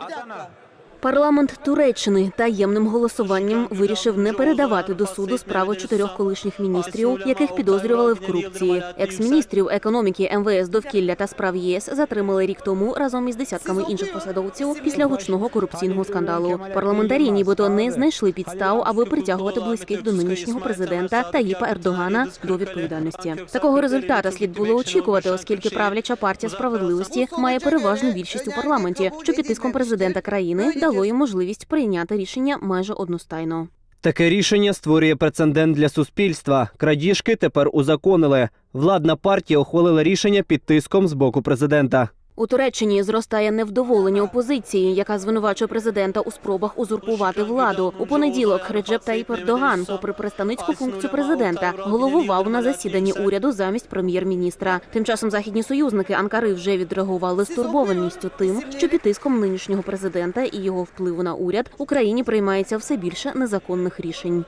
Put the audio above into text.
आता ना Парламент Туреччини таємним голосуванням вирішив не передавати до суду справи чотирьох колишніх міністрів, яких підозрювали в корупції. Екс-міністрів економіки, МВС, довкілля та справ ЄС затримали рік тому разом із десятками інших посадовців після гучного корупційного скандалу. Парламентарі нібито не знайшли підстав, аби притягувати близьких до нинішнього президента Таїпа Ердогана до відповідальності. Такого результата слід було очікувати, оскільки правляча партія справедливості має переважну більшість у парламенті, що під тиском президента країни дало їм можливість прийняти рішення майже одностайно. Таке рішення створює прецедент для суспільства. Крадіжки тепер узаконили. Владна партія ухвалила рішення під тиском з боку президента. У Туреччині зростає невдоволення опозиції, яка звинувачує президента у спробах узурпувати владу. У понеділок Реджеп Таїп Ердоган, попри представницьку функцію президента, головував на засіданні уряду замість прем'єр-міністра. Тим часом західні союзники Анкари вже відреагували з турбованістю тим, що під тиском нинішнього президента і його впливу на уряд Україні приймається все більше незаконних рішень.